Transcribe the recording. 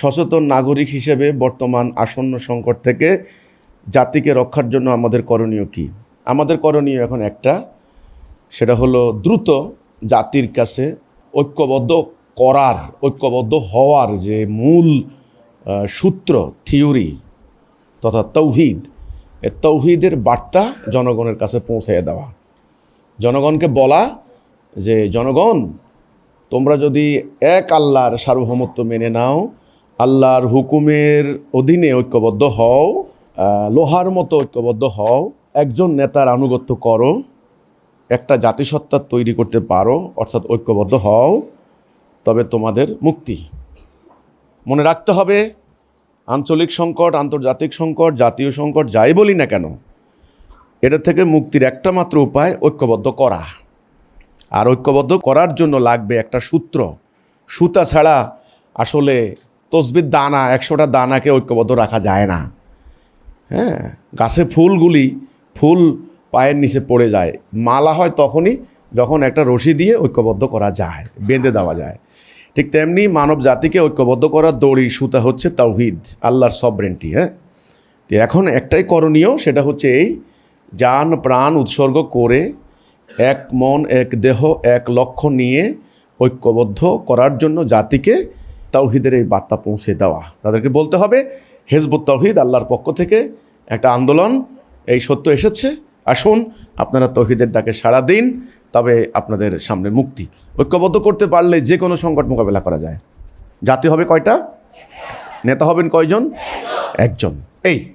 সচেতন নাগরিক হিসেবে বর্তমান আসন্ন সংকট থেকে জাতিকে রক্ষার জন্য আমাদের করণীয় কি? আমাদের করণীয় এখন একটা, সেটা হলো দ্রুত জাতির কাছে ঐক্যবদ্ধ করার, ঐক্যবদ্ধ হওয়ার যে মূল সূত্র, থিওরি তথা তৌহিদ, এ তৌহিদের বার্তা জনগণের কাছে পৌঁছে দেওয়া। জনগণকে বলা যে, জনগণ, তোমরা যদি এক আল্লাহর সার্বভৌমত্ব মেনে নাও আল্লাহর হুকুমের অধীনে ঐক্যবদ্ধ হও লোহার মতো ঐক্যবদ্ধ হও, একজন নেতার আনুগত্য করো, একটা জাতিসত্তা তৈরি করতে পারো, অর্থাৎ ঐক্যবদ্ধ হও, তবে তোমাদের মুক্তি। মনে রাখতে হবে, আঞ্চলিক সংকট, আন্তর্জাতিক সংকট, জাতীয় সংকট, যাই বলি না কেন, এটা থেকে মুক্তির একটা মাত্র উপায়, ঐক্যবদ্ধ করা। আর ঐক্যবদ্ধ করার জন্য লাগবে একটা সূত্র। সুতা ছাড়া আসলে তসবির দানা, একশোটা দানাকে ঐক্যবদ্ধ রাখা যায় না। হ্যাঁ গাছে ফুলগুলি ফুল পায়ের নিচে পড়ে যায়। মালা হয় তখনই যখন একটা রশি দিয়ে ঐক্যবদ্ধ করা যায়, বেঁধে দেওয়া যায়। ঠিক তেমনি মানব জাতিকে ঐক্যবদ্ধ করার দড়ি, সুতা হচ্ছে তাওহিদ, আল্লাহর সবরেন্টি হ্যাঁ? তো এখন একটাই করণীয়, সেটা হচ্ছে এই যান, প্রাণ উৎসর্গ করে এক মন, এক দেহ, এক লক্ষ্য নিয়ে ঐক্যবদ্ধ করার জন্য জাতিকে তাওহিদের এই বার্তা পৌঁছে দেওয়া। তাদেরকে বলতে হবে, হেজবুত তৌহিদ আল্লাহর পক্ষ থেকে একটা আন্দোলন, এই সত্য এসেছে। আসুন, আপনারা তৌহিদের ডাকে সারা দিন, তবে আপনাদের সামনে মুক্তি। ঐক্যবদ্ধ করতে পারলে যে কোনো সংকট মোকাবেলা করা যায়। জাতি হবে কয়টা? নেতা হবেন কয়জন? একজন। এই